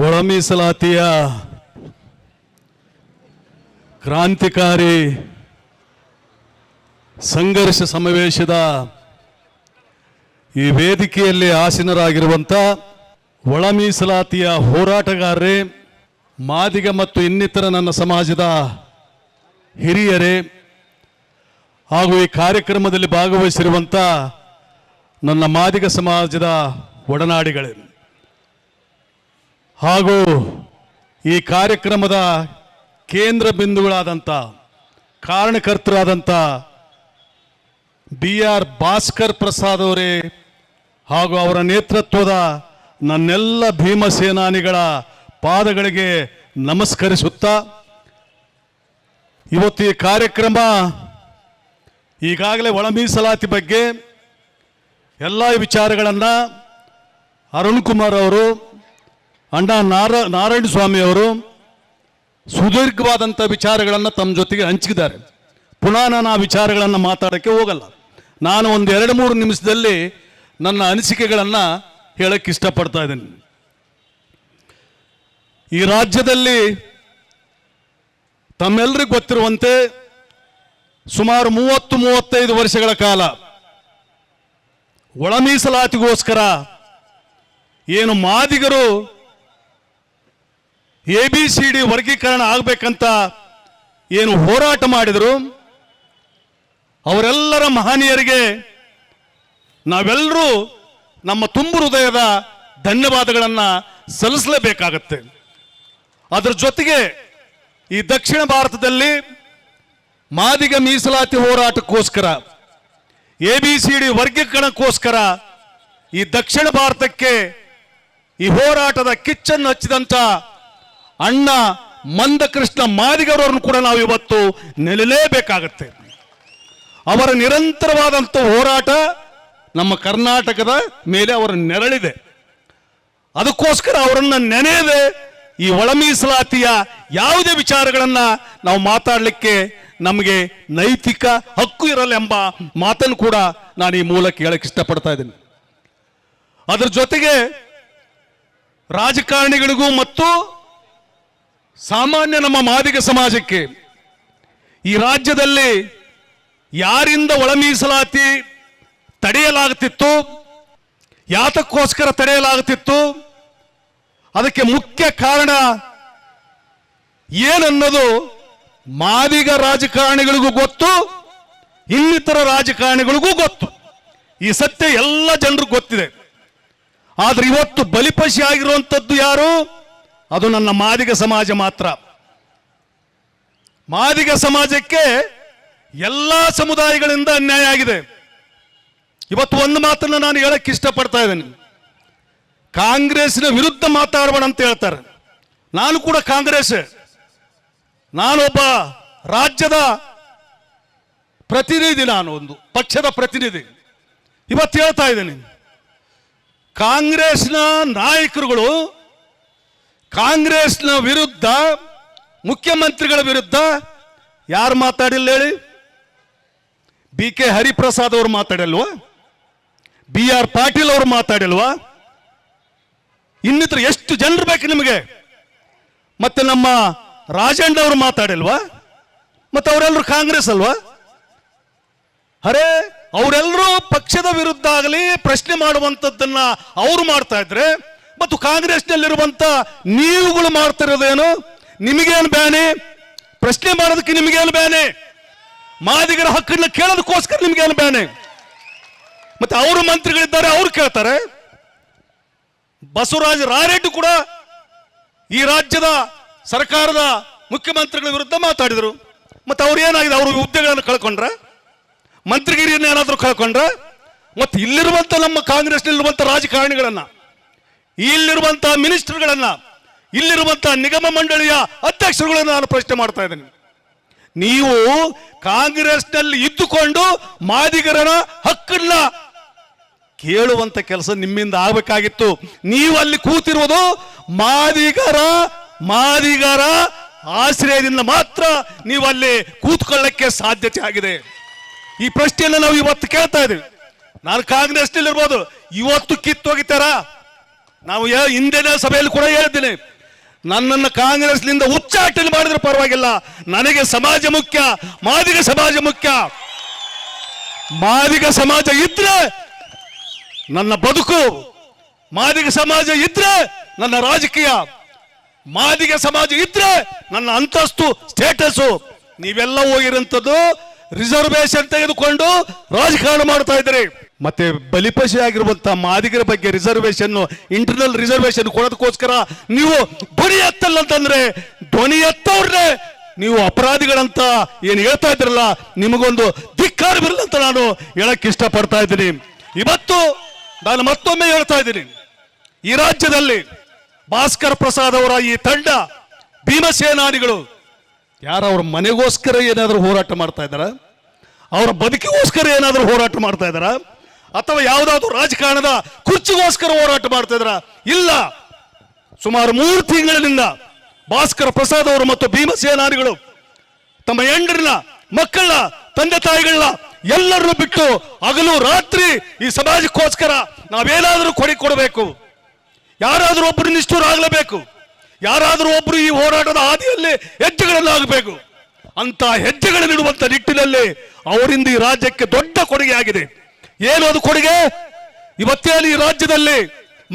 ಒಳ ಮೀಸಲಾತಿಯ ಕ್ರಾಂತಿಕಾರಿ ಸಂಘರ್ಷ ಸಮಾವೇಶದ ಈ ವೇದಿಕೆಯಲ್ಲಿ ಆಸೀನರಾಗಿರುವಂಥ ಒಳ ಮೀಸಲಾತಿಯ ಹೋರಾಟಗಾರರೇ, ಮಾದಿಗ ಮತ್ತು ಇನ್ನಿತರ ನನ್ನ ಸಮಾಜದ ಹಿರಿಯರೇ, ಹಾಗೂ ಈ ಕಾರ್ಯಕ್ರಮದಲ್ಲಿ ಭಾಗವಹಿಸಿರುವಂಥ ನನ್ನ ಮಾದಿಗ ಸಮಾಜದ ಒಡನಾಡಿಗಳೇ. ಹಾಗೂ ಈ ಕಾರ್ಯಕ್ರಮದ ಕೇಂದ್ರ ಬಿಂದುಗಳಾದಂಥ ಕಾರಣಕರ್ತರಾದಂಥ ಬಿ ಆರ್ ಭಾಸ್ಕರ್ ಪ್ರಸಾದ್ ಅವರೇ ಹಾಗೂ ಅವರ ನೇತೃತ್ವದ ನನ್ನೆಲ್ಲ ಭೀಮ ಸೇನಾನಿಗಳ ಪಾದಗಳಿಗೆ ನಮಸ್ಕರಿಸುತ್ತಾ ಇವತ್ತು ಈ ಕಾರ್ಯಕ್ರಮ ಈಗಾಗಲೇ ಒಳ ಮೀಸಲಾತಿ ಬಗ್ಗೆ ಎಲ್ಲ ವಿಚಾರಗಳನ್ನು ಅರುಣ್ ಕುಮಾರ್ ಅವರು ಅಣ್ಣ ನಾರ ನಾರಾಯಣ ಸ್ವಾಮಿ ಅವರು ಸುದೀರ್ಘವಾದಂಥ ವಿಚಾರಗಳನ್ನು ತಮ್ಮ ಜೊತೆಗೆ ಹಂಚಿದ್ದಾರೆ. ಪುನಃ ನಾನು ಆ ವಿಚಾರಗಳನ್ನು ಮಾತಾಡೋಕ್ಕೆ ಹೋಗಲ್ಲ. ನಾನು ಒಂದು ಎರಡು ಮೂರು ನಿಮಿಷದಲ್ಲಿ ನನ್ನ ಅನಿಸಿಕೆಗಳನ್ನು ಹೇಳಕ್ಕೆ ಇಷ್ಟಪಡ್ತಾ ಇದ್ದೀನಿ. ಈ ರಾಜ್ಯದಲ್ಲಿ ತಮ್ಮೆಲ್ಲರಿಗೂ ಗೊತ್ತಿರುವಂತೆ ಸುಮಾರು ಮೂವತ್ತು ಮೂವತ್ತೈದು ವರ್ಷಗಳ ಕಾಲ ಒಳ ಮೀಸಲಾತಿಗೋಸ್ಕರ ಏನು ಮಾದಿಗರು ಎ ಬಿ ಸಿ ಡಿ ವರ್ಗೀಕರಣ ಆಗಬೇಕಂತ ಏನು ಹೋರಾಟ ಮಾಡಿದರು. ಅವರೆಲ್ಲರ ಮಹನೀಯರಿಗೆ ನಾವೆಲ್ಲರೂ ನಮ್ಮ ತುಂಬು ಹೃದಯದ ಧನ್ಯವಾದಗಳನ್ನು ಸಲ್ಲಿಸಲೇಬೇಕಾಗತ್ತೆ. ಅದರ ಜೊತೆಗೆ ಈ ದಕ್ಷಿಣ ಭಾರತದಲ್ಲಿ ಮಾದಿಗ ಮೀಸಲಾತಿ ಹೋರಾಟಕ್ಕೋಸ್ಕರ, ಎ ಬಿ ಸಿ ಡಿ ವರ್ಗೀಕರಣಕ್ಕೋಸ್ಕರ ಈ ದಕ್ಷಿಣ ಭಾರತಕ್ಕೆ ಈ ಹೋರಾಟದ ಕಿಚ್ಚನ್ನು ಹಚ್ಚಿದಂಥ ಅಣ್ಣ ಮಂದಕೃಷ್ಣ ಮಾದಿಗರವರನ್ನು ಕೂಡ ನಾವು ಇವತ್ತು ನೆಲೆಲೇಬೇಕಾಗತ್ತೆ. ಅವರ ನಿರಂತರವಾದಂಥ ಹೋರಾಟ ನಮ್ಮ ಕರ್ನಾಟಕದ ಮೇಲೆ ಅವರ ನೆರಳಿದೆ. ಅದಕ್ಕೋಸ್ಕರ ಅವರನ್ನು ನೆನೆಯದೆ ಈ ಒಳ ಮೀಸಲಾತಿಯ ಯಾವುದೇ ವಿಚಾರಗಳನ್ನು ನಾವು ಮಾತಾಡಲಿಕ್ಕೆ ನಮಗೆ ನೈತಿಕ ಹಕ್ಕು ಇರಲ್ಲ ಮಾತನ್ನು ಕೂಡ ನಾನು ಈ ಮೂಲಕ ಹೇಳಕ್ಕೆ ಇಷ್ಟಪಡ್ತಾ ಇದ್ದೀನಿ. ಅದರ ಜೊತೆಗೆ ರಾಜಕಾರಣಿಗಳಿಗೂ ಮತ್ತು ಸಾಮಾನ್ಯ ನಮ್ಮ ಮಾದಿಗ ಸಮಾಜಕ್ಕೆ, ಈ ರಾಜ್ಯದಲ್ಲಿ ಯಾರಿಂದ ಒಳ ಮೀಸಲಾತಿ ತಡೆಯಲಾಗುತ್ತಿತ್ತು, ಯಾತಕ್ಕೋಸ್ಕರ ತಡೆಯಲಾಗುತ್ತಿತ್ತು, ಅದಕ್ಕೆ ಮುಖ್ಯ ಕಾರಣ ಏನನ್ನೋದು ಮಾದಿಗ ರಾಜಕಾರಣಿಗಳಿಗೂ ಗೊತ್ತು, ಇನ್ನಿತರ ರಾಜಕಾರಣಿಗಳಿಗೂ ಗೊತ್ತು. ಈ ಸತ್ಯ ಎಲ್ಲ ಜನರಿಗೂ ಗೊತ್ತಿದೆ. ಆದ್ರೆ ಇವತ್ತು ಬಲಿಪಶಿ ಆಗಿರುವಂಥದ್ದು ಯಾರು? ಅದು ನನ್ನ ಮಾದಿಗ ಸಮಾಜ ಮಾತ್ರ. ಮಾದಿಗ ಸಮಾಜಕ್ಕೆ ಎಲ್ಲ ಸಮುದಾಯಗಳಿಂದ ಅನ್ಯಾಯ ಆಗಿದೆ. ಇವತ್ತು ಒಂದು ಮಾತನ್ನು ನಾನು ಹೇಳಕ್ಕೆ ಇಷ್ಟಪಡ್ತಾ ಇದ್ದೇನೆ. ಕಾಂಗ್ರೆಸ್ನ ವಿರುದ್ಧ ಮಾತಾಡಬೇಡ ಅಂತ ಹೇಳ್ತಾರೆ. ನಾನು ಕೂಡ ಕಾಂಗ್ರೆಸ್ ನಾನೊಬ್ಬ ರಾಜ್ಯದ ಪ್ರತಿನಿಧಿ ನಾನು ಒಂದು, ಪಕ್ಷದ ಪ್ರತಿನಿಧಿ. ಇವತ್ತು ಹೇಳ್ತಾ ಇದ್ದೀನಿ. ಕಾಂಗ್ರೆಸ್ನ ನಾಯಕರುಗಳು ಕಾಂಗ್ರೆಸ್ನ ವಿರುದ್ಧ, ಮುಖ್ಯಮಂತ್ರಿಗಳ ವಿರುದ್ಧ ಯಾರು ಮಾತಾಡಿಲ್ಲ ಹೇಳಿ? ಬಿ ಕೆ ಹರಿಪ್ರಸಾದ್ ಅವರು ಮಾತಾಡಿಲ್ವಾ? ಬಿ ಆರ್ ಪಾಟೀಲ್ ಅವರು ಮಾತಾಡಿಲ್ವಾ? ಇನ್ನಿತರ ಎಷ್ಟು ಜನರು ಬೇಕು ನಿಮಗೆ? ಮತ್ತೆ ನಮ್ಮ ರಾಜಣ್ಣ ಅವರು ಮಾತಾಡಿಲ್ವಾ? ಮತ್ತೆ ಅವರೆಲ್ಲರೂ ಕಾಂಗ್ರೆಸ್ ಅಲ್ವಾ? ಅರೆ, ಅವರೆಲ್ಲರೂ ಪಕ್ಷದ ವಿರುದ್ಧ ಆಗಲಿ ಪ್ರಶ್ನೆ ಮಾಡುವಂಥದ್ದನ್ನ ಅವರು ಮಾಡ್ತಾ ಇದ್ರೆ ಮತ್ತು ಕಾಂಗ್ರೆಸ್ನಲ್ಲಿರುವಂತ ನೀವುಗಳು ಮಾಡ್ತಿರೋದೇನು? ನಿಮಗೇನು ಬ್ಯಾನೆ? ಪ್ರಶ್ನೆ ಮಾಡೋದಕ್ಕೆ ನಿಮಗೇನು ಬ್ಯಾನೆ? ಮಾದಿಗರ ಹಕ್ಕನ್ನ ಕೇಳೋದಕ್ಕೋಸ್ಕರ ನಿಮಗೇನು ಬ್ಯಾನೆ? ಮತ್ತೆ ಅವರು ಮಂತ್ರಿಗಳಿದ್ದಾರೆ, ಅವ್ರು ಕೇಳ್ತಾರೆ. ಬಸವರಾಜ ರಾರೆಡ್ಡಿ ಕೂಡ ಈ ರಾಜ್ಯದ ಸರ್ಕಾರದ ಮುಖ್ಯಮಂತ್ರಿಗಳ ವಿರುದ್ಧ ಮಾತಾಡಿದರು. ಮತ್ತೆ ಅವ್ರು ಏನಾಗಿದೆ? ಅವರು ಹುದ್ದೆಗಳನ್ನು ಕಳ್ಕೊಂಡ್ರ? ಮಂತ್ರಿಗಿರಿಯನ್ನು ಏನಾದರೂ ಕಳ್ಕೊಂಡ್ರ? ಮತ್ತೆ ಇಲ್ಲಿರುವಂತ ನಮ್ಮ ಕಾಂಗ್ರೆಸ್ನಲ್ಲಿರುವಂತ ರಾಜಕಾರಣಿಗಳನ್ನ ಇಲ್ಲಿರುವಂತ ಮಿನಿಸ್ಟರ್ಗಳನ್ನ ಇಲ್ಲಿರುವಂತಹ ನಿಗಮ ಮಂಡಳಿಯ ಅಧ್ಯಕ್ಷರುಗಳನ್ನ ನಾನು ಪ್ರಶ್ನೆ ಮಾಡ್ತಾ ಇದ್ದೇನೆ. ನೀವು ಕಾಂಗ್ರೆಸ್ನಲ್ಲಿ ಇದ್ದುಕೊಂಡು ಮಾದಿಗರನ ಹಕ್ಕನ್ನ ಕೇಳುವಂತ ಕೆಲಸ ನಿಮ್ಮಿಂದ ಆಗಬೇಕಾಗಿತ್ತು. ನೀವು ಅಲ್ಲಿ ಕೂತಿರುವುದು ಮಾದಿಗರ ಮಾದಿಗರ ಆಶ್ರಯದಿಂದ ಮಾತ್ರ ನೀವು ಅಲ್ಲಿ ಕೂತ್ಕೊಳ್ಳಕ್ಕೆ ಸಾಧ್ಯತೆ ಆಗಿದೆ. ಈ ಪ್ರಶ್ನೆಯನ್ನು ನಾವು ಇವತ್ತು ಕೇಳ್ತಾ ಇದ್ದೀವಿ. ನಾನು ಕಾಂಗ್ರೆಸ್ನಲ್ಲಿರ್ಬೋದು. ಇವತ್ತು ಕಿತ್ತೋಗಿತಾರ ನಾವು ಹಿಂದಿನ ಸಭೆಯಲ್ಲಿ ಕೂಡ ಹೇಳ್ತೀನಿ ನನ್ನನ್ನು ಕಾಂಗ್ರೆಸ್ನಿಂದ ಉಚ್ಚಾಟನೆ ಮಾಡಿದ್ರೆ ಪರವಾಗಿಲ್ಲ. ನನಗೆ ಸಮಾಜ ಮುಖ್ಯ, ಮಾದಿಗ ಸಮಾಜ ಮುಖ್ಯ. ಮಾದಿಗ ಸಮಾಜ ಇದ್ರೆ ನನ್ನ ಬದುಕು, ಮಾದಿಗ ಸಮಾಜ ಇದ್ರೆ ನನ್ನ ರಾಜಕೀಯ, ಮಾದಿಗ ಸಮಾಜ ಇದ್ರೆ ನನ್ನ ಅಂತಸ್ತು ಸ್ಟೇಟಸ್ ನೀವೆಲ್ಲ ಹೋಗಿರಂಥದ್ದು ರಿಸರ್ವೇಶನ್ ತೆಗೆದುಕೊಂಡು ರಾಜಕಾರಣ ಮಾಡ್ತಾ ಇದ್ದೀರಿ. ಮತ್ತೆ ಬಲಿಪಶಿ ಆಗಿರುವಂಥ ಮಾದಿಗರ ಬಗ್ಗೆ ರಿಸರ್ವೇಶನ್ ಇಂಟರ್ನಲ್ ರಿಸರ್ವೇಶನ್ ಕೊಡೋದಕ್ಕೋಸ್ಕರ ನೀವು ಧ್ವನಿ ಎತ್ತಲ್ಲ ಅಂತಂದ್ರೆ ಧ್ವನಿ ಎತ್ತವ್ರೆ ನೀವು ಅಪರಾಧಿಗಳಂತ ಏನು ಹೇಳ್ತಾ ಇದ್ರಲ್ಲ, ನಿಮಗೊಂದು ಧಿಕ್ಕಾರ ಬರಲ್ಲ ಅಂತ ನಾನು ಹೇಳಕ್ ಇಷ್ಟಪಡ್ತಾ ಇದ್ದೀನಿ. ಇವತ್ತು ನಾನು ಮತ್ತೊಮ್ಮೆ ಹೇಳ್ತಾ ಇದ್ದೀನಿ. ಈ ರಾಜ್ಯದಲ್ಲಿ ಭಾಸ್ಕರ್ ಪ್ರಸಾದ್ ಅವರ ಈ ತಂಡ ಭೀಮಸೇನಾನಿಗಳು ಯಾರು ಅವ್ರ ಮನೆಗೋಸ್ಕರ ಏನಾದರೂ ಹೋರಾಟ ಮಾಡ್ತಾ ಇದ್ದಾರಾ? ಅವರ ಬದುಕಿಗೋಸ್ಕರ ಏನಾದರೂ ಹೋರಾಟ ಮಾಡ್ತಾ ಇದ್ದಾರ? ಅಥವಾ ಯಾವುದಾದ್ರೂ ರಾಜಕಾರಣದ ಕುರ್ಚಿಗೋಸ್ಕರ ಹೋರಾಟ ಮಾಡ್ತಾ ಇದ್ರ? ಇಲ್ಲ. ಸುಮಾರು ಮೂರು ತಿಂಗಳಿನಿಂದ ಭಾಸ್ಕರ ಪ್ರಸಾದ್ ಅವರು ಮತ್ತು ಭೀಮಸೇನಾನಿಗಳು ತಮ್ಮ ಹೆಂಡರಿನ ಮಕ್ಕಳ ತಂದೆ ತಾಯಿಗಳನ್ನ ಎಲ್ಲರನ್ನು ಬಿಟ್ಟು ಹಗಲು ರಾತ್ರಿ ಈ ಸಮಾಜಕ್ಕೋಸ್ಕರ ನಾವೇನಾದರೂ ಕೊಡಿ ಕೊಡಬೇಕು. ಯಾರಾದರೂ ಒಬ್ಬರು ನಿಷ್ಠುರಾಗಲೇಬೇಕು ಯಾರಾದರೂ ಒಬ್ಬರು ಈ ಹೋರಾಟದ ಹಾದಿಯಲ್ಲಿ ಹೆಜ್ಜೆಗಳನ್ನಾಗಬೇಕು. ಅಂತ ಹೆಜ್ಜೆಗಳನ್ನಿಡುವಂತ ನಿಟ್ಟಿನಲ್ಲಿ ಅವರಿಂದ ಈ ರಾಜ್ಯಕ್ಕೆ ದೊಡ್ಡ ಕೊಡುಗೆ ಆಗಿದೆ ಏನು ಅದು ಕೊಡುಗೆ? ಇವತ್ತೇನು ಈ ರಾಜ್ಯದಲ್ಲಿ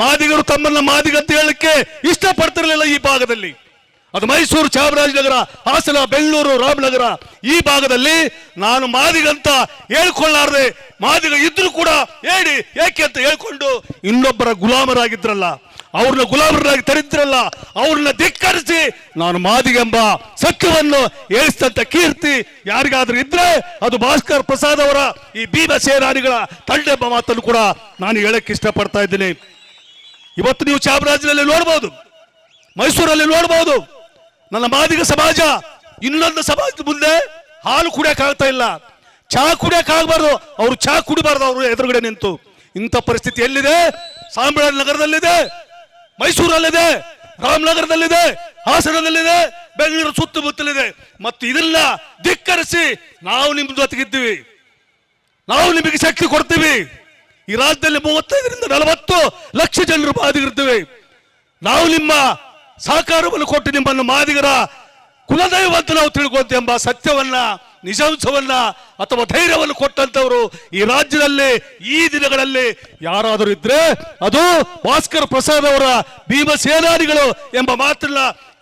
ಮಾದಿಗರು ತಮ್ಮನ್ನ ಮಾದಿಗ ಅಂತ ಹೇಳಲಿಕ್ಕೆ ಇಷ್ಟಪಡ್ತಿರಲಿಲ್ಲ ಈ ಭಾಗದಲ್ಲಿ. ಅದು ಮೈಸೂರು ಚಾಮರಾಜನಗರ, ಹಾಸನ ಬೆಂಗಳೂರು ರಾಮನಗರ ಈ ಭಾಗದಲ್ಲಿ ನಾನು ಮಾದಿಗಂತ ಹೇಳ್ಕೊಳ್ಳಾರ್ದೆ, ಮಾದಿಗ ಇದ್ರು ಕೂಡ ಹೇಳಿ, ಏಕೆ ಅಂತ ಹೇಳ್ಕೊಂಡು ಇನ್ನೊಬ್ಬರ ಗುಲಾಮರಾಗಿದ್ರಲ್ಲ. ಅವ್ರನ್ನ ಗುಲಾಬರನ್ನಾಗಿ ತರಿದ್ರಲ್ಲ, ಅವ್ರನ್ನ ಧಿಕ್ಕರಿಸಿ ನಾನು ಮಾದಿಗೆಂಬ ಸತ್ಯವನ್ನು ಏರಿಸಿದಂತ ಕೀರ್ತಿ ಯಾರಿಗಾದ್ರೂ ಇದ್ರೆ ಅದು ಭಾಸ್ಕರ್ ಪ್ರಸಾದ್ ಅವರ ಈ ಭೀಮ ಸೇನಾನಿಗಳ ತಳ್ಳೆಂಬ ಮಾತನ್ನು ಕೂಡ ನಾನು ಹೇಳಕ್ಕೆ ಇಷ್ಟಪಡ್ತಾ ಇದ್ದೀನಿ. ಇವತ್ತು ನೀವು ಚಾಮರಾಜನಲ್ಲಿ ನೋಡ್ಬೋದು, ಮೈಸೂರಲ್ಲಿ ನೋಡ್ಬೋದು, ನನ್ನ ಮಾದಿಗ ಸಮಾಜ ಇನ್ನೊಂದು ಸಮಾಜದ ಮುಂದೆ ಹಾಲು ಕುಡಿಯಕ್ಕೆ ಇಲ್ಲ. ಚಹಾ ಕುಡಿಯಕ್ಕೆ ಆಗ್ಬಾರ್ದು, ಅವರು ಚಹಾ ಕುಡಿಬಾರ್ದು, ಅವರು ಎದುರುಗಡೆ ನಿಂತು. ಇಂಥ ಪರಿಸ್ಥಿತಿ ಎಲ್ಲಿದೆ? ನಗರದಲ್ಲಿದೆ ಮೈಸೂರಲ್ಲಿದೆ, ರಾಮನಗರದಲ್ಲಿದೆ, ಹಾಸನದಲ್ಲಿದೆ, ಬೆಂಗಳೂರು ಸುತ್ತಮುತ್ತಲಿದೆ. ಮತ್ತು ಇದನ್ನ ಧಿಕ್ಕರಿಸಿ ನಾವು ನಿಮ್ಮ ಜೊತೆಗಿದ್ದೀವಿ. ನಾವು ನಿಮಗೆ ಶಕ್ತಿ ಕೊಡ್ತೀವಿ. ಈ ರಾಜ್ಯದಲ್ಲಿ ಮೂವತ್ತೈದರಿಂದ ನಲವತ್ತು ಲಕ್ಷ ಜನರು ಬಾಧಿಗಿರ್ತೀವಿ ನಾವು ನಿಮ್ಮ ಸಹಕಾರವನ್ನು ಕೊಟ್ಟು ನಿಮ್ಮನ್ನು ಮಾದಿಗರ ಕುಲದೈವ ಅಂತ ನಾವು ತಿಳ್ಕೊಂತ ಎಂಬ ಸತ್ಯವನ್ನ, ನಿಜಾಂಶವನ್ನ ಅಥವಾ ಧೈರ್ಯವನ್ನು ಕೊಟ್ಟಂತವರು ಈ ರಾಜ್ಯದಲ್ಲಿ, ಈ ದಿನಗಳಲ್ಲಿ ಯಾರಾದರೂ ಇದ್ರೆ ಅದು ಭಾಸ್ಕರ್ ಪ್ರಸಾದ್ ಅವರ ಭೀಮ ಸೇನಾನಿಗಳು ಎಂಬ ಮಾತನ್ನ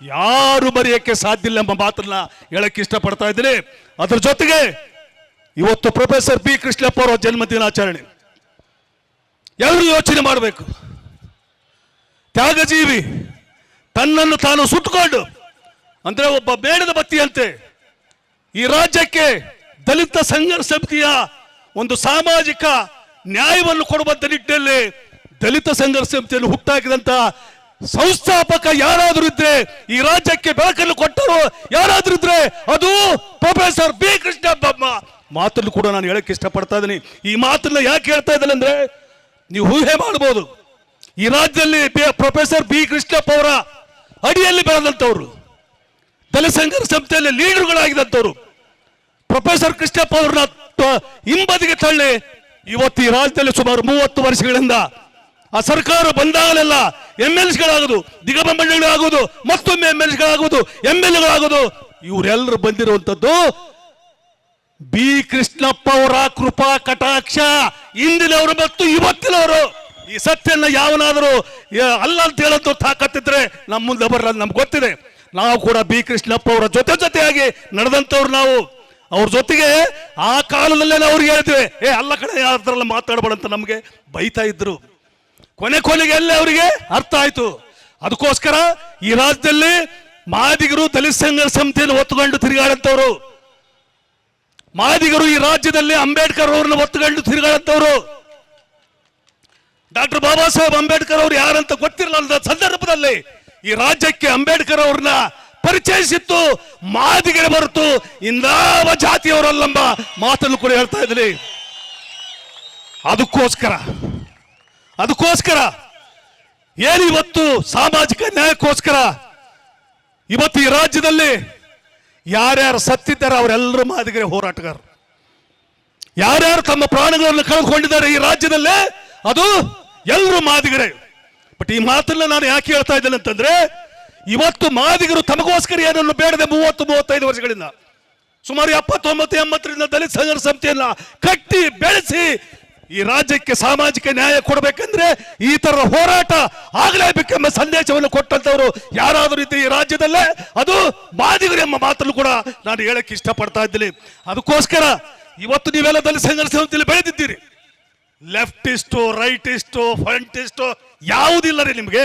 ಯಾರು ಮರೆಯಕ್ಕೆ ಸಾಧ್ಯ ಇಲ್ಲ ಎಂಬ ಮಾತನ್ನ ಹೇಳಕ್ಕೆ ಇಷ್ಟಪಡ್ತಾ ಇದ್ದೀನಿ. ಅದರ ಜೊತೆಗೆ ಇವತ್ತು ಪ್ರೊಫೆಸರ್ ಬಿ ಕೃಷ್ಣಪ್ಪ ಅವರ ಜನ್ಮ ದಿನಾಚರಣೆ ಎಲ್ಲರೂ ಯೋಚನೆ ಮಾಡಬೇಕು. ತ್ಯಾಗಜೀವಿ ತನ್ನನ್ನು ತಾನು ಸುಟ್ಟುಕೊಂಡು ಅಂದ್ರೆ ಒಬ್ಬ ಬೇಡದ ಬತ್ತಿಯಂತೆ ಈ ರಾಜ್ಯಕ್ಕೆ ದಲಿತ ಸಂಘರ್ಷ ಸಮಿತಿಯ ಒಂದು ಸಾಮಾಜಿಕ ನ್ಯಾಯವನ್ನು ಕೊಡುವಂತ ನಿಟ್ಟಿನಲ್ಲಿ ದಲಿತ ಸಂಘರ್ಷ ಸಮಿತಿಯನ್ನು ಹುಟ್ಟಾಕಿದಂತ ಸಂಸ್ಥಾಪಕ ಯಾರಾದರೂ ಇದ್ರೆ ಈ ರಾಜ್ಯಕ್ಕೆ ಬೆಳಕನ್ನು ಕೊಟ್ಟರು ಯಾರಾದರೂ ಇದ್ರೆ ಅದು ಪ್ರೊಫೆಸರ್ ಬಿ ಕೃಷ್ಣಪ್ಪ ಮಾತನ್ನು ಕೂಡ ನಾನು ಹೇಳಕ್ಕೆ ಇಷ್ಟಪಡ್ತಾ ಇದ್ದೀನಿ. ಈ ಮಾತನ್ನ ಯಾಕೆ ಹೇಳ್ತಾ ಇದ್ದೇನೆ ಅಂದ್ರೆ ನೀವು ಊಹೆ ಮಾಡಬಹುದು. ಈ ರಾಜ್ಯದಲ್ಲಿ ಪ್ರೊಫೆಸರ್ ಬಿ ಕೃಷ್ಣಪ್ಪ ಅವರ ಅಡಿಯಲ್ಲಿ ಬೆಳೆದಂಥವ್ರು. ದಲಿತ ಸಂಘರ್ಷ ಸಂಸ್ಥೆಯಲ್ಲಿ ಲೀಡರ್ಗಳಾಗಿದ್ದಂಥವ್ರು. ಪ್ರೊಫೆಸರ್ ಕೃಷ್ಣಪ್ಪ ಅವ್ರನ್ನ ಹಿಂಬದಿಗೆ ತಳ್ಳಿ ಇವತ್ತು ಈ ರಾಜ್ಯದಲ್ಲಿ ಸುಮಾರು ಮೂವತ್ತು ವರ್ಷಗಳಿಂದ ಆ ಸರ್ಕಾರ ಬಂದಾಗಲೆಲ್ಲ ಎಂ ಎಲ್ ಗಳಾಗೋದು ಆಗುದು, ಮತ್ತೊಮ್ಮೆ ಎಂ ಎಲ್ ಗಳಾಗೋದು ಎಂ ಎಲ್ ಗಳಾಗೋದು ಇವರೆಲ್ಲರೂ ಬಂದಿರುವಂತದ್ದು ಬಿ ಕೃಷ್ಣಪ್ಪ ಅವರ ಕೃಪಾ ಕಟಾಕ್ಷ, ಇಂದಿನವರು ಮತ್ತು ಇವತ್ತಿನವರು. ಈ ಸತ್ಯನ ಯಾವನಾದರೂ ಅಲ್ಲ ಅಂತ ಹೇಳೋದು ತಾಕತ್ತಿದ್ರೆ ನಮ್ಮ ಮುಂದೆ ಬರಲ್ಲ ನಮ್ಗೆ ಗೊತ್ತಿದೆ. ನಾವು ಕೂಡ ಬಿ ಕೃಷ್ಣಪ್ಪ ಅವರ ಜೊತೆ ಜೊತೆಯಾಗಿ ನಡೆದಂಥವ್ರು ನಾವು. ಅವ್ರ ಜೊತೆಗೆ ಆ ಕಾಲದಲ್ಲೇ ನಾವು ಅವ್ರಿಗೆ ಹೇಳ್ತೀವಿ, ಏ, ಅಲ್ಲ ಕಡೆ ಯಾರದ್ರಲ್ಲ ಮಾತಾಡಬಾರಂತ ನಮಗೆ ಬೈತಾ ಇದ್ರು. ಕೊನೆ ಕೊನೆಗೆ ಎಲ್ಲ ಅವರಿಗೆ ಅರ್ಥ ಆಯ್ತು. ಅದಕ್ಕೋಸ್ಕರ ಈ ರಾಜ್ಯದಲ್ಲಿ ಮಾದಿಗರು ದಲಿತ ಸಂಘ ಸಮಿತಿಯನ್ನು ಒತ್ತುಕೊಂಡು ತಿರುಗಾಡಂತವ್ರು ಮಾದಿಗರು ಈ ರಾಜ್ಯದಲ್ಲಿ ಅಂಬೇಡ್ಕರ್ ಅವ್ರನ್ನ ಒತ್ತುಕೊಂಡು ತಿರುಗಾಡಂತವ್ರು ಡಾಕ್ಟರ್ ಬಾಬಾ ಸಾಹೇಬ್ ಅಂಬೇಡ್ಕರ್ ಅವರು ಯಾರಂತ ಗೊತ್ತಿರಲ್ಲ ಸಂದರ್ಭದಲ್ಲಿ ಈ ರಾಜ್ಯಕ್ಕೆ ಅಂಬೇಡ್ಕರ್ ಅವ್ರನ್ನ ಪರಿಚಯಿಸಿತ್ತು ಮಾದಿಗೆ ಬರುತ್ತು ಇಂದಾವ ಜಾತಿಯವರಲ್ಲಂಬ ಮಾತನ್ನು ಕೂಡ ಹೇಳ್ತಾ ಇದ್ರಿ ಅದಕ್ಕೋಸ್ಕರ ಅದಕ್ಕೋಸ್ಕರ, ಏನು ಇವತ್ತು ಸಾಮಾಜಿಕ ನ್ಯಾಯಕ್ಕೋಸ್ಕರ, ಇವತ್ತು ಈ ರಾಜ್ಯದಲ್ಲಿ ಯಾರ್ಯಾರು ಸತ್ತಿದ್ದಾರೆ ಅವರೆಲ್ಲರೂ ಮಾದಿಗರೆ ಹೋರಾಟಗಾರರು. ಯಾರ್ಯಾರು ತಮ್ಮ ಪ್ರಾಣಗಳನ್ನು ಕಳೆದುಕೊಂಡಿದ್ದಾರೆ ಈ ರಾಜ್ಯದಲ್ಲೇ, ಅದು ಎಲ್ಲರೂ ಮಾದಿಗರೆ. ಬಟ್ ಈ ಮಾತನ್ನ ನಾನು ಯಾಕೆ ಹೇಳ್ತಾ ಇದ್ದೇನೆ ಅಂತಂದ್ರೆ, ಇವತ್ತು ಮಾದಿಗರು ತಮಗೋಸ್ಕರ ಏನನ್ನು ಬೇಡದೆ ಮೂವತ್ತು, ಮೂವತ್ತೈದು ವರ್ಷಗಳಿಂದ, ಸುಮಾರು ಎಪ್ಪತ್ತೊಂಬತ್ತು, ಎಂಬತ್ತರಿಂದ ದಲಿತ ಸಂಘರ್ಷ ಸಮಿತಿಯನ್ನ ಕಟ್ಟಿ, ಬೆಳೆಸಿ ಈ ರಾಜ್ಯಕ್ಕೆ ಸಾಮಾಜಿಕ ನ್ಯಾಯ ಕೊಡಬೇಕಂದ್ರೆ ಈ ತರ ಹೋರಾಟ ಆಗಲೇಬೇಕೆಂಬ ಸಂದೇಶವನ್ನು ಕೊಟ್ಟಂತವರು ಯಾರಾದರೂ ಇದ್ದ ಈ ರಾಜ್ಯದಲ್ಲೇ, ಅದು ಮಾದಿಗರು ಎಂಬ ಮಾತನ್ನು ಕೂಡ ನಾನು ಹೇಳಕ್ಕೆ ಇಷ್ಟಪಡ್ತಾ ಇದ್ದೀನಿ. ಅದಕ್ಕೋಸ್ಕರ ಇವತ್ತು ನೀವೆಲ್ಲ ದಲಿತ ಸಂಘರ್ಷ ಸಮಿತಿಯಲ್ಲಿ ಬೆಳೆದಿದ್ದೀರಿ. ಲೆಫ್ಟಿಸ್ಟು ರೈಟಿಸ್ಟು ಫ್ರಂಟಿಸ್ಟು ಯಾವುದಿಲ್ಲ ರೀ ನಿಮಗೆ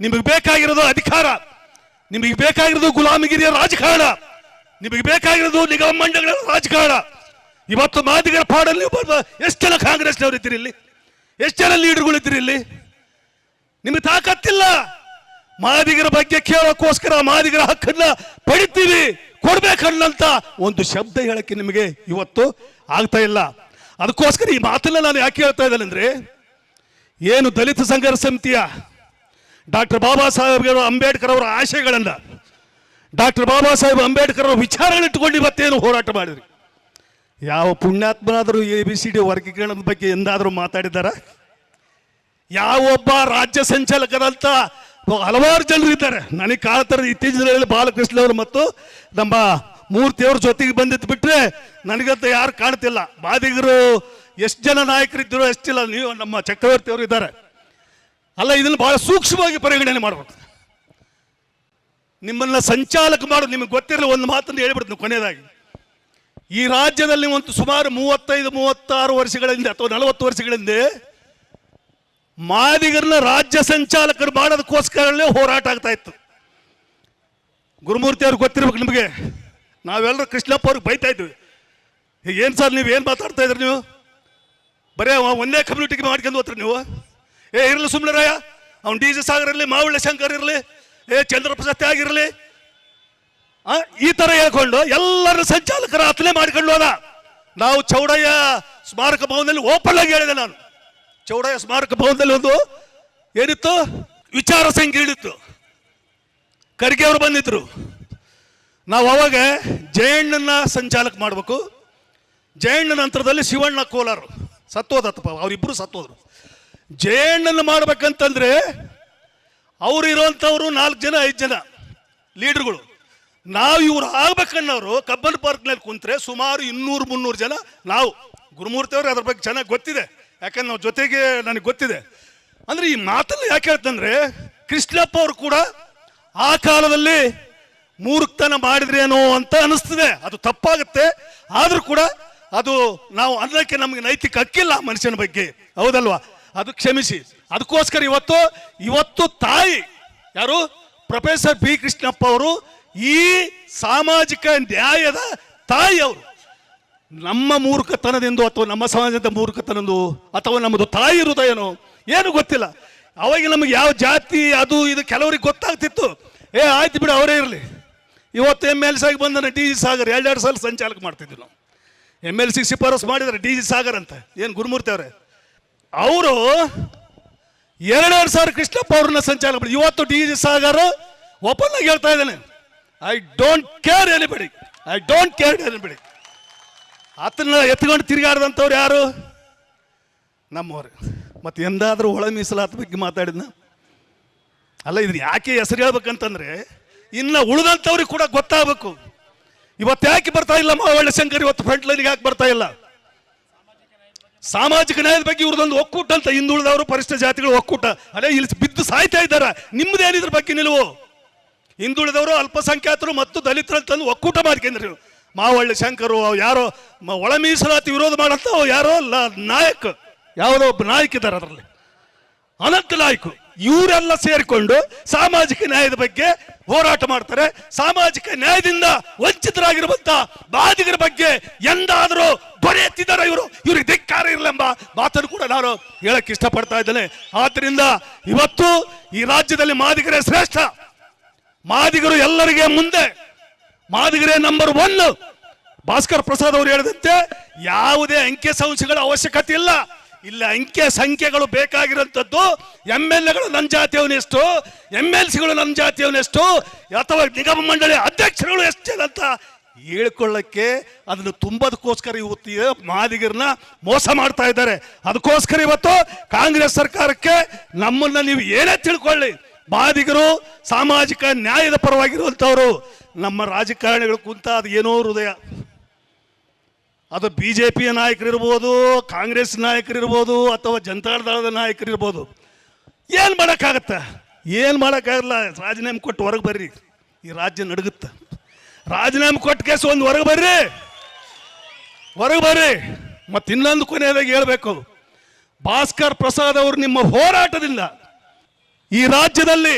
ನಿಮಗೆ ಬೇಕಾಗಿರೋದು ಅಧಿಕಾರ, ನಿಮಗೆ ಬೇಕಾಗಿರೋದು ಗುಲಾಮಗಿರಿಯ ರಾಜಕಾರಣ, ನಿಮಗೆ ಬೇಕಾಗಿರೋದು ನಿಗಮ ಮಂಡಳಿಗಳ ರಾಜಕಾರಣ. ಇವತ್ತು ಮಾದಿಗರ ಪಾಡಲ್ಲಿ ಎಷ್ಟು ಜನ ಕಾಂಗ್ರೆಸ್ನವ್ರು ಇದ್ದೀರಿ ಇಲ್ಲಿ? ಎಷ್ಟು ಜನ ಲೀಡರ್ಗಳು ಇದ್ದೀರಿ ಇಲ್ಲಿ? ನಿಮಗೆ ತಾಕತ್ತಿಲ್ಲ. ಮಾದಿಗರ ಬಗ್ಗೆ ಕೇಳೋಕ್ಕೋಸ್ಕರ ಮಾದಿಗರ ಹಕ್ಕನ್ನ ಪಡಿತೀವಿ, ಕೊಡ್ಬೇಕನ್ನಂತ ಒಂದು ಶಬ್ದ ಹೇಳಕ್ಕೆ ನಿಮಗೆ ಇವತ್ತು ಆಗ್ತಾ ಇಲ್ಲ. ಅದಕ್ಕೋಸ್ಕರ ಈ ಮಾತನ್ನ ನಾನು ಯಾಕೆ ಹೇಳ್ತಾ ಇದ್ದೇನೆ ಅಂದ್ರೆ ಏನು ದಲಿತ ಸಂಘರ್ಷ ಸಮಿತಿಯ ಡಾಕ್ಟರ್ ಬಾಬಾ ಸಾಹೇಬ್ ಅಂಬೇಡ್ಕರ್ ಅವರ ಆಶಯಗಳನ್ನ ಡಾಕ್ಟರ್ ಬಾಬಾ ಸಾಹೇಬ್ ಅಂಬೇಡ್ಕರ್ ಅವರ ವಿಚಾರಗಳಿಟ್ಟುಕೊಂಡು ಇವತ್ತೇನು ಹೋರಾಟ ಮಾಡಿದ್ರಿ? ಯಾವ ಪುಣ್ಯಾತ್ಮನಾದರೂ ಎ ಬಿ ಸಿ ಡಿ ವರ್ಗೀಕರಣದ ಬಗ್ಗೆ ಎಂದಾದರೂ ಮಾತಾಡಿದ್ದಾರ? ಯಾವೊಬ್ಬ ರಾಜ್ಯ ಸಂಚಾಲಕರಂತ ಹಲವಾರು ಜನರು ಇದ್ದಾರೆ. ನನಗೆ ಕಾಲತರ ಇತ್ತೀಚಿನ ಬಾಲಕೃಷ್ಣ ಅವರು ಮತ್ತು ನಮ್ಮ ಮೂರ್ತಿಯವ್ರ ಜೊತೆಗೆ ಬಂದಿದ್ದು ಬಿಟ್ಟರೆ ನನಗಂತ ಯಾರು ಕಾಣ್ತಿಲ್ಲ. ಬಾದಿಗರು ಎಷ್ಟು ಜನ ನಾಯಕರಿದ್ದರು ಎಷ್ಟಿಲ್ಲ, ನೀವು ನಮ್ಮ ಚಕ್ರವರ್ತಿ ಅವರು ಇದ್ದಾರೆ. ಅಲ್ಲ, ಇದನ್ನು ಬಹಳ ಸೂಕ್ಷ್ಮವಾಗಿ ಪರಿಗಣನೆ ಮಾಡಬೇಕು. ನಿಮ್ಮನ್ನ ಸಂಚಾಲಕ ಮಾಡೋದು ನಿಮಗೆ ಗೊತ್ತಿರಲಿ ಒಂದು ಮಾತನ್ನು ಹೇಳ್ಬಿಡ್ತೀನಿ ಕೊನೆಯದಾಗಿ. ಈ ರಾಜ್ಯದಲ್ಲಿ ಒಂದು ಸುಮಾರು ಮೂವತ್ತೈದು, ಮೂವತ್ತಾರು ವರ್ಷಗಳಿಂದ ಅಥವಾ ನಲವತ್ತು ವರ್ಷಗಳಿಂದ ಮಾದಿಗರನ್ನ ರಾಜ್ಯ ಸಂಚಾಲಕರು ಮಾಡೋದಕ್ಕೋಸ್ಕರಲ್ಲೇ ಹೋರಾಟ ಆಗ್ತಾ ಇತ್ತು. ಗುರುಮೂರ್ತಿ ಅವ್ರಿಗೆ ಗೊತ್ತಿರ್ಬೇಕು ನಿಮಗೆ. ನಾವೆಲ್ಲರೂ ಕೃಷ್ಣಪ್ಪ ಅವ್ರಿಗೆ ಬೈತಾ ಇದ್ವಿ. ಏನು ಸರ್ ನೀವು ಏನು ಮಾತಾಡ್ತಾ ಇದ್ರಿ ನೀವು? ಬರೇ ಒಂದೇ ಕಮ್ಯುನಿಟಿಗೆ ಮಾಡ್ಕೊಂಡು ಹೋತ್ರಿ ನೀವು? ಏ, ಇರಲಿ ಸುಮ್ಮನೆ ರಾಯ ಅವ್ನು ಡಿ ಜೆ ಸಾಗರ್ ಇರಲಿ, ಮಾವಳ್ಳಿ ಶಂಕರ್ ಇರಲಿ, ಏ ಚಂದ್ರಪ್ರಶಸ್ತಿ ಆಗಿರಲಿ ಈ ತರ ಹೇಳ್ಕೊಂಡು ಎಲ್ಲರ ಸಂಚಾಲಕರ ಹತ್ತನೆ ಮಾಡ್ಕೊಂಡು ಹೋದ. ನಾವು ಚೌಡಯ್ಯ ಸ್ಮಾರಕ ಭವನದಲ್ಲಿ ಓಪನ್ ಆಗಿ ಹೇಳಿದೆ ನಾನು. ಚೌಡಯ್ಯ ಸ್ಮಾರಕ ಭವನದಲ್ಲಿ ಒಂದು ಏನಿತ್ತು? ವಿಚಾರ ಸಂಘ ಖರ್ಗೆ ಅವರು ಬಂದಿದ್ರು. ನಾವು ಅವಾಗ ಜಯಣ್ಣನ ಸಂಚಾಲಕ ಮಾಡಬೇಕು. ಜಯಣ್ಣ ನಂತರದಲ್ಲಿ ಶಿವಣ್ಣ ಕೋಲಾರ. ಸತ್ತೋದತ್ತಪ್ಪ ಅವರಿಬ್ಬರು ಸತ್ತೋದ್ರು. ಜಯಣ್ಣನ ಮಾಡ್ಬೇಕಂತಂದ್ರೆ ಅವ್ರು ನಾಲ್ಕು ಜನ, ಐದು ಜನ ಲೀಡರ್ಗಳು. ನಾವು ಇವ್ರು ಆಗ್ಬೇಕನ್ನೋರು ಕಬ್ಬನ್ ಪಾರ್ಕ್ನಲ್ಲಿ ಕುಂತ್ರೆ ಸುಮಾರು ಇನ್ನೂರು ಮುನ್ನೂರು ಜನ ನಾವು. ಗುರುಮೂರ್ತಿ ಅವರು, ಅದ್ರ ಬಗ್ಗೆ ಚೆನ್ನಾಗಿ ಗೊತ್ತಿದೆ. ಯಾಕಂದ್ರೆ ನಾವು ಜೊತೆಗೆ ನನಗೆ ಗೊತ್ತಿದೆ. ಅಂದ್ರೆ ಈ ಮಾತನ್ನು ಯಾಕೆ ಹೇಳ್ತಂದ್ರೆ ಕೃಷ್ಣಪ್ಪ ಅವರು ಕೂಡ ಆ ಕಾಲದಲ್ಲಿ ಮೂರ್ಖತನ ಮಾಡಿದ್ರೇನೋ ಅಂತ ಅನಿಸ್ತದೆ. ಅದು ತಪ್ಪಾಗುತ್ತೆ. ಆದರೂ ಕೂಡ ಅದು ನಾವು ಅನ್ನಕ್ಕೆ ನಮಗೆ ನೈತಿಕ ಹಕ್ಕಿಲ್ಲ ಮನುಷ್ಯನ ಬಗ್ಗೆ. ಹೌದಲ್ವಾ? ಅದು ಕ್ಷಮಿಸಿ. ಅದಕ್ಕೋಸ್ಕರ ಇವತ್ತು ಇವತ್ತು ತಾಯಿ, ಯಾರು? ಪ್ರೊಫೆಸರ್ ಬಿ ಕೃಷ್ಣಪ್ಪ ಅವರು ಈ ಸಾಮಾಜಿಕ ನ್ಯಾಯದ ತಾಯಿ ಅವರು. ನಮ್ಮ ಮೂರ್ಖತನದಿಂದ ಅಥವಾ ನಮ್ಮ ಸಮಾಜದ ಮೂರ್ಖತನದ್ದು ಅಥವಾ ನಮ್ಮದು ತಾಯಿ ಹೃದಯನೋ ಏನು? ಗೊತ್ತಿಲ್ಲ. ಅವಾಗ ನಮಗೆ ಯಾವ ಜಾತಿ, ಅದು, ಇದು ಕೆಲವರಿಗೆ ಗೊತ್ತಾಗ್ತಿತ್ತು. ಏ, ಆಯ್ತು ಬಿಡು, ಅವರೇ ಇರಲಿ. ಇವತ್ತು ಎಂ ಎಲ್ ಸಿಗೆ ಬಂದ ಡಿ ಜಿ ಸಾಗರ್ ಎರಡೆರಡು ಸಲ ಸಂಚಾಲಕ ಮಾಡ್ತಿದ್ವಿ ನಾವು. ಎಂ ಎಲ್ ಸಿ ಶಿಫಾರಸು ಮಾಡಿದ್ದಾರೆ ಡಿ ಜಿ ಸಾಗರ್ ಅಂತ. ಏನು ಗುರುಮೂರ್ತಿ ಅವರೇ? ಅವರು ಎರಡೆರಡು ಸಾವಿರ ಕೃಷ್ಣಪ್ಪ ಅವ್ರನ್ನ ಮಾಡಿ. ಇವತ್ತು ಡಿ ಜಿ ಸಾಗರ್ ಓಪನ್ ಆಗಿ ಹೇಳ್ತಾ ಇದ್ದಾನೆ. I don't care anybody I don't care anybody ಆತನ ಎತ್ಕೊಂಡು ತಿರುಗಾಡ್ದಂಥವ್ರು ಯಾರು? ನಮ್ಮವ್ರು. ಮತ್ತೆ ಎಂದಾದರೂ ಒಳ ಮೀಸಲಾತ ಬಗ್ಗೆ ಮಾತಾಡಿದ್ನ? ಅಲ್ಲ ಇದ್ರ ಯಾಕೆ ಹೆಸರು ಹೇಳ್ಬೇಕಂತಂದ್ರೆ, ಇನ್ನು ಉಳಿದಂಥವ್ರಿಗೆ ಕೂಡ ಗೊತ್ತಾಗಬೇಕು. ಇವತ್ತು ಯಾಕೆ ಬರ್ತಾ ಇಲ್ಲ ಮಾವಳ್ಳಿ ಶಂಕರ್? ಇವತ್ತು ಫ್ರಂಟ್ ಲೈನ್ಗೆ ಯಾಕೆ ಬರ್ತಾ ಇಲ್ಲ? ಸಾಮಾಜಿಕ ನ್ಯಾಯದ ಬಗ್ಗೆ ಇವ್ರದೊಂದು ಒಕ್ಕೂಟ ಅಂತ ಹಿಂದುಳಿದವರು ಪರಿಷ್ಠ ಜಾತಿಗಳು ಒಕ್ಕೂಟ. ಅದೇ ಇಲ್ಲಿ ಬಿದ್ದು ಸಾಯ್ತಾ ಇದ್ದಾರೆ. ನಿಮ್ದೇನಿದ್ರ ಬಗ್ಗೆ ನಿಲುವು? ಹಿಂದುಳಿದವರು ಅಲ್ಪಸಂಖ್ಯಾತರು ಮತ್ತು ದಲಿತರು ತಂದು ಒಕ್ಕೂಟ ಮಾಡ್ಕೊಂಡ್ರಿ. ಮಾವಳ್ಳಿ ಶಂಕರು ಯಾರೋ ಒಳ ಮೀಸಲಾತಿ ವಿರೋಧ ಮಾಡಂತ ಯಾರೋ ನಾಯಕ್. ಯಾವುದೋ ಒಬ್ಬ ನಾಯಕ ಇದ್ದಾರೆ ಅದರಲ್ಲಿ. ಅನಂತ ನಾಯಕ. ಇವರೆಲ್ಲ ಸೇರಿಕೊಂಡು ಸಾಮಾಜಿಕ ನ್ಯಾಯದ ಬಗ್ಗೆ ಹೋರಾಟ ಮಾಡ್ತಾರೆ. ಸಾಮಾಜಿಕ ನ್ಯಾಯದಿಂದ ವಂಚಿತರಾಗಿರುವಂತ ಬಾಧಿಗರ ಬಗ್ಗೆ ಎಂದಾದರೂ ಧ್ವನಿ ಎತ್ತಿದ್ದಾರೆ ಇವರು? ಇವ್ರಿಗೆ ಧಿಕ್ಕಾರ ಇರಲೆಂಬ ಮಾತನ್ನು ಕೂಡ ನಾನು ಹೇಳಕ್ ಇಷ್ಟಪಡ್ತಾ ಇದ್ದೇನೆ. ಆದ್ರಿಂದ ಇವತ್ತು ಈ ರಾಜ್ಯದಲ್ಲಿ ಮಾದಿಗರೇ ಶ್ರೇಷ್ಠ. ಮಾದಿಗರು ಎಲ್ಲರಿಗೆ ಮುಂದೆ. ಮಾದಿಗರೇ ನಂಬರ್ ಒನ್ ಭಾಸ್ಕರ್ ಪ್ರಸಾದ್ ಅವರು ಹೇಳಿದಂತೆ ಯಾವುದೇ ಅಂಕೆ ಸಂಸ್ಥೆಗಳ ಅವಶ್ಯಕತೆ ಇಲ್ಲ. ಇಲ್ಲ, ಅಂಕೆ ಸಂಖ್ಯೆಗಳು ಬೇಕಾಗಿರೋಂಥದ್ದು ಎಂ ಎಲ್ ಎಗಳು ನನ್ನ ಜಾತಿಯವನೆಷ್ಟು ಎಂ ಎಲ್ ಸಿಗಳು ನನ್ನ ಜಾತಿಯವನೆಷ್ಟು ಅಥವಾ ನಿಗಮ ಮಂಡಳಿ ಅಧ್ಯಕ್ಷರುಗಳು ಎಷ್ಟು ಅಂತ ಹೇಳ್ಕೊಳ್ಳಕ್ಕೆ ಅದನ್ನು ತುಂಬದಕ್ಕೋಸ್ಕರ ಇವತ್ತು ಮಾದಿಗರನ್ನ ಮೋಸ ಮಾಡ್ತಾ ಇದ್ದಾರೆ. ಅದಕ್ಕೋಸ್ಕರ ಇವತ್ತು ಕಾಂಗ್ರೆಸ್ ಸರ್ಕಾರಕ್ಕೆ ನಮ್ಮನ್ನ ನೀವು ಏನೇ ತಿಳ್ಕೊಳ್ಳಿ. ಮಾದಿಗರು ಸಾಮಾಜಿಕ ನ್ಯಾಯದ ಪರವಾಗಿರುವಂಥವ್ರು. ನಮ್ಮ ರಾಜಕಾರಣಿಗಳು ಕುಂತ ಅದು ಏನೋ ಹೃದಯ. ಅದು ಬಿ ಜೆ ಪಿಯ ನಾಯಕರಿರ್ಬೋದು, ಕಾಂಗ್ರೆಸ್ ನಾಯಕರಿರ್ಬೋದು, ಅಥವಾ ಜನತಾದಳದ ನಾಯಕರಿರ್ಬೋದು. ಏನು ಮಾಡೋಕ್ಕಾಗತ್ತೆ? ಏನು ಮಾಡೋಕ್ಕಾಗಲ್ಲ? ರಾಜೀನಾಮೆ ಕೊಟ್ಟು ಹೊರಗೆ ಬರ್ರಿ. ಈ ರಾಜ್ಯ ನಡಗುತ್ತೆ. ರಾಜೀನಾಮೆ ಕೊಟ್ಟ ಕೇಸು ಒಂದು ಹೊರಗೆ ಬರ್ರಿ. ಹೊರಗೆ ಬರ್ರಿ. ಮತ್ತು ಇನ್ನೊಂದು ಕೊನೆಯದಾಗಿ ಹೇಳಬೇಕು. ಭಾಸ್ಕರ್ ಪ್ರಸಾದ್ ಅವರು ನಿಮ್ಮ ಹೋರಾಟದಿಂದ ಈ ರಾಜ್ಯದಲ್ಲಿ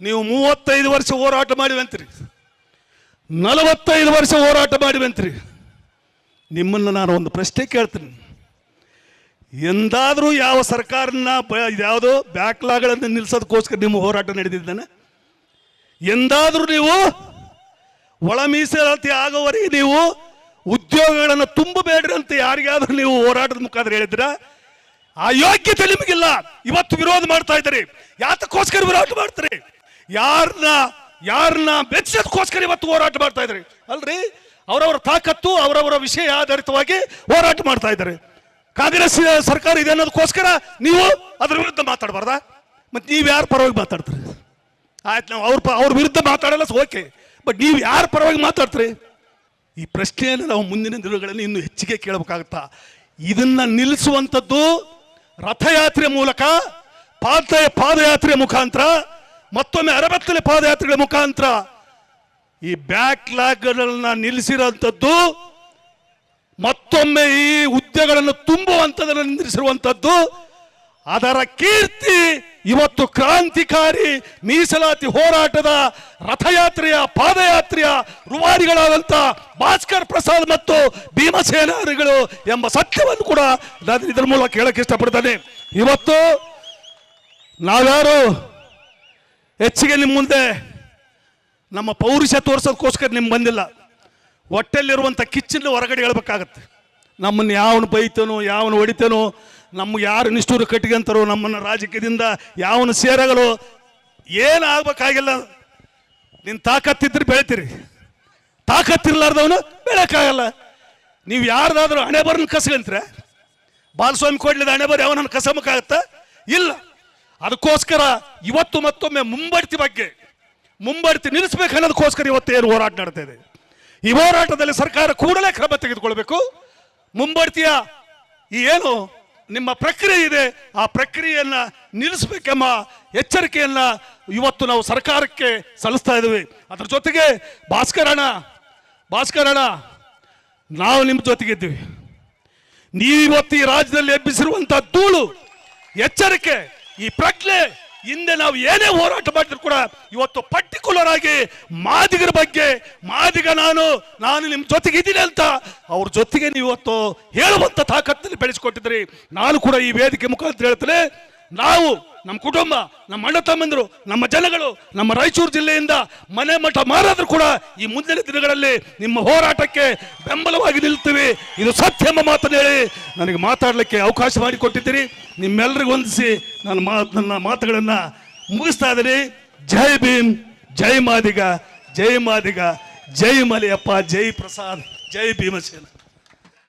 ನೀವು ಮೂವತ್ತೈದು ವರ್ಷ ಹೋರಾಟ ಮಾಡಿವಂತ್ರಿ. ನಲವತ್ತೈದು ವರ್ಷ ಹೋರಾಟ ಮಾಡಿವಂತ್ರಿ. ನಿಮ್ಮನ್ನು ನಾನು ಒಂದು ಪ್ರಶ್ನೆ ಕೇಳ್ತೀನಿ. ಎಂದಾದರೂ ಯಾವ ಸರ್ಕಾರನ ಬ ಯಾವುದೋ ಬ್ಯಾಕ್ಲಾಗಳನ್ನು ನಿಲ್ಲಿಸೋದಕ್ಕೋಸ್ಕರ ನಿಮ್ಮ ಹೋರಾಟ ನಡೆದಿದ್ದಾನೆ. ಎಂದಾದರೂ ನೀವು ಒಳ ಮೀಸಲಾತಿ ಆಗೋವರೆಗೆ ನೀವು ಉದ್ಯೋಗಗಳನ್ನು ತುಂಬಬೇಡ್ರಿ ಅಂತ ಯಾರಿಗಾದ್ರೂ ನೀವು ಹೋರಾಟದ ಮುಖಾಂತರ ಹೇಳಿದ್ರ ಆ ಯೋಗ್ಯತೆ ನಿಮಗಿಲ್ಲ. ಇವತ್ತು ವಿರೋಧ ಮಾಡ್ತಾ ಇದ್ದೀರಿ. ಯಾತಕ್ಕೋಸ್ಕರ ವಿರೋಧ ಮಾಡ್ತೀರಿ? ಯಾರನ್ನ ಯಾರನ್ನ ಬೆಚ್ಚದಕ್ಕೋಸ್ಕರ ಇವತ್ತು ಹೋರಾಟ ಮಾಡ್ತಾ ಇದ್ರಿ ಅಲ್ರಿ? ಅವರವರ ತಾಕತ್ತು, ಅವರವರ ವಿಷಯ ಆಧಾರಿತವಾಗಿ ಹೋರಾಟ ಮಾಡ್ತಾ ಇದ್ದಾರೆ. ಕಾಂಗ್ರೆಸ್ ಸರ್ಕಾರ ಇದೆ ಅನ್ನೋದಕ್ಕೋಸ್ಕರ ನೀವು ಅದ್ರ ವಿರುದ್ಧ ಮಾತಾಡಬಾರ್ದಾ? ಮತ್ತೆ ನೀವು ಯಾರ ಪರವಾಗಿ ಮಾತಾಡ್ತೀರಿ? ಆಯ್ತು, ನಾವು ಅವ್ರ ಅವ್ರ ವಿರುದ್ಧ ಮಾತಾಡಲ್ಲ ಓಕೆ ಬಟ್ ನೀವು ಯಾರ ಪರವಾಗಿ ಮಾತಾಡ್ತೀರಿ? ಈ ಪ್ರಶ್ನೆಯನ್ನು ನಾವು ಮುಂದಿನ ದಿನಗಳಲ್ಲಿ ಇನ್ನೂ ಹೆಚ್ಚಿಗೆ ಕೇಳಬೇಕಾಗುತ್ತಾ? ಇದನ್ನು ನಿಲ್ಲಿಸುವಂಥದ್ದು ರಥಯಾತ್ರೆ ಮೂಲಕ ಪಾದ ಪಾದಯಾತ್ರೆ ಮುಖಾಂತರ, ಮತ್ತೊಮ್ಮೆ ಅರವತ್ತನೇ ಪಾದಯಾತ್ರೆಗಳ ಮುಖಾಂತರ ಈ ಬ್ಯಾಕ್ಲಾಗ್ಗಳನ್ನ ನಿಲ್ಲಿಸಿರೋಂಥದ್ದು, ಮತ್ತೊಮ್ಮೆ ಈ ಹುದ್ದೆಗಳನ್ನು ತುಂಬುವಂಥದ್ದನ್ನು ನಿಲ್ಲಿಸಿರುವಂಥದ್ದು, ಅದರ ಕೀರ್ತಿ ಇವತ್ತು ಕ್ರಾಂತಿಕಾರಿ ಮೀಸಲಾತಿ ಹೋರಾಟದ ರಥಯಾತ್ರೆಯ, ಪಾದಯಾತ್ರೆಯ ರುವಾರಿಗಳಾದಂಥ ಭಾಸ್ಕರ್ ಪ್ರಸಾದ್ ಮತ್ತು ಭೀಮಸೇನಾರಿಗಳು ಎಂಬ ಸತ್ಯವನ್ನು ಕೂಡ ನಾನು ಇದರ ಮೂಲಕ ಹೇಳಕ್ಕೆ ಇಷ್ಟಪಡ್ತೇನೆ. ಇವತ್ತು ನಾವ್ಯಾರು ಹೆಚ್ಚಿಗೆ ನಿಮ್ಮ ಮುಂದೆ ನಮ್ಮ ಪೌರುಷ ತೋರಿಸೋದಕ್ಕೋಸ್ಕರ ನಿಮ್ಗೆ ಬಂದಿಲ್ಲ. ಹೊಟ್ಟೆಲಿರುವಂಥ ಕಿಚ್ಚನ್ನು ಹೊರಗಡೆ ಹೇಳ್ಬೇಕಾಗತ್ತೆ. ನಮ್ಮನ್ನು ಯಾವನು ಬೈತಾನೋ, ಯಾವನು ಹೊಡಿತಾನೋ ನಮ್ಗೆ ಯಾರು ನಿಷ್ಠೂರು ಕಟ್ಟಿಗೆಂತಾರೋ, ನಮ್ಮನ್ನು ರಾಜಕೀಯದಿಂದ ಯಾವನು ಸೇರಗಲು, ಏನು ಆಗ್ಬೇಕಾಗಿಲ್ಲ. ನಿನ್ನ ತಾಕತ್ತಿದ್ರೆ ಬೆಳಿತೀರಿ. ತಾಕತ್ತಿರ್ಲಾರ್ದವನು ಬೆಳೆಯೋಕ್ಕಾಗಲ್ಲ ನೀವು ಯಾರ್ದಾದ್ರೂ ಹಣೆ ಬರನ್ ಕಸ್ಕಂತೀರ, ಬಾಲಸ್ವಾಮಿ ಕೊಡ್ಲಿದ ಹಣೆ ಬರ ಕಸಬೇಕಾಗತ್ತ ಇಲ್ಲ. ಅದಕ್ಕೋಸ್ಕರ ಇವತ್ತು ಮತ್ತೊಮ್ಮೆ ಮುಂಬಡ್ತಿ ಬಗ್ಗೆ ಮುಂಬಡ್ತಿ ನಿಲ್ಲಿಸಬೇಕು ಅನ್ನೋದಕ್ಕೋಸ್ಕರ ಇವತ್ತು ಏನು ಹೋರಾಟ ನಡ್ತಾ ಈ ಹೋರಾಟದಲ್ಲಿ ಸರ್ಕಾರ ಕೂಡಲೇ ಕ್ರಮ ತೆಗೆದುಕೊಳ್ಬೇಕು. ಮುಂಬಡ್ತಿಯ ಈ ಏನು ನಿಮ್ಮ ಪ್ರಕ್ರಿಯೆ ಇದೆ, ಆ ಪ್ರಕ್ರಿಯೆಯನ್ನು ನಿಲ್ಲಿಸಬೇಕೆಂಬ ಎಚ್ಚರಿಕೆಯನ್ನು ಇವತ್ತು ನಾವು ಸರ್ಕಾರಕ್ಕೆ ಸಲ್ಲಿಸ್ತಾ ಇದ್ದೀವಿ. ಅದ್ರ ಜೊತೆಗೆ ಭಾಸ್ಕರಣ ಭಾಸ್ಕರಣ ನಾವು ನಿಮ್ಮ ಜೊತೆಗಿದ್ದೀವಿ ನೀವಿವತ್ತು ಈ ರಾಜ್ಯದಲ್ಲಿ ಎಬ್ಬಿಸಿರುವಂಥ ಧೂಳು, ಎಚ್ಚರಿಕೆ, ಈ ಪ್ರಜ್ಞೆ ಹಿಂದೆ ನಾವು ಏನೇ ಹೋರಾಟ ಮಾಡಿದ್ರು ಕೂಡ ಇವತ್ತು ಪರ್ಟಿಕ್ಯುಲರ್ ಆಗಿ ಮಾದಿಗರ ಬಗ್ಗೆ, ಮಾದಿಗ ನಾನು ನಾನು ನಿಮ್ಮ ಜೊತೆಗೆ ಇದ್ದೀನಿ ಅಂತ ಅವ್ರ ಜೊತೆಗೆ ನೀವು ಇವತ್ತು ಹೇಳುವಂತ ತಾಕತ್ತಲ್ಲಿ ಬೆಳೆಸಿಕೊಟ್ಟಿದ್ರಿ ನಾನು ಕೂಡ ಈ ವೇದಿಕೆ ಮುಖಾಂತರ ಹೇಳ್ತೇನೆ, ನಾವು ನಮ್ಮ ಕುಟುಂಬ, ನಮ್ಮ ಅಣ್ಣ ತಮ್ಮಂದರು, ನಮ್ಮ ಜನಗಳು, ನಮ್ಮ ರಾಯಚೂರು ಜಿಲ್ಲೆಯಿಂದ ಮನೆ ಮಠ ಮಾರಾದರೂ ಕೂಡ ಈ ಮುಂದಿನ ದಿನಗಳಲ್ಲಿ ನಿಮ್ಮ ಹೋರಾಟಕ್ಕೆ ಬೆಂಬಲವಾಗಿ ನಿಲ್ತೀವಿ. ಇದು ಸತ್ಯ ಎಂಬ ಮಾತನ್ನು ಹೇಳಿ ನನಗೆ ಮಾತಾಡಲಿಕ್ಕೆ ಅವಕಾಶ ಮಾಡಿಕೊಟ್ಟಿದ್ದೀರಿ. ನಿಮ್ಮೆಲ್ಲರಿಗೂ ಹೊಂದಿಸಿ ನನ್ನ ಮಾತು ನನ್ನ ಮಾತುಗಳನ್ನು ಮುಗಿಸ್ತಾ ಇದ್ದೀನಿ. ಜೈ ಭೀಮ್, ಜೈ ಮಾದಿಗ ಜೈ ಮಾದಿಗ, ಜೈ ಮಲಿಯಪ್ಪ, ಜೈ ಪ್ರಸಾದ್, ಜೈ ಭೀಮಸೇನ.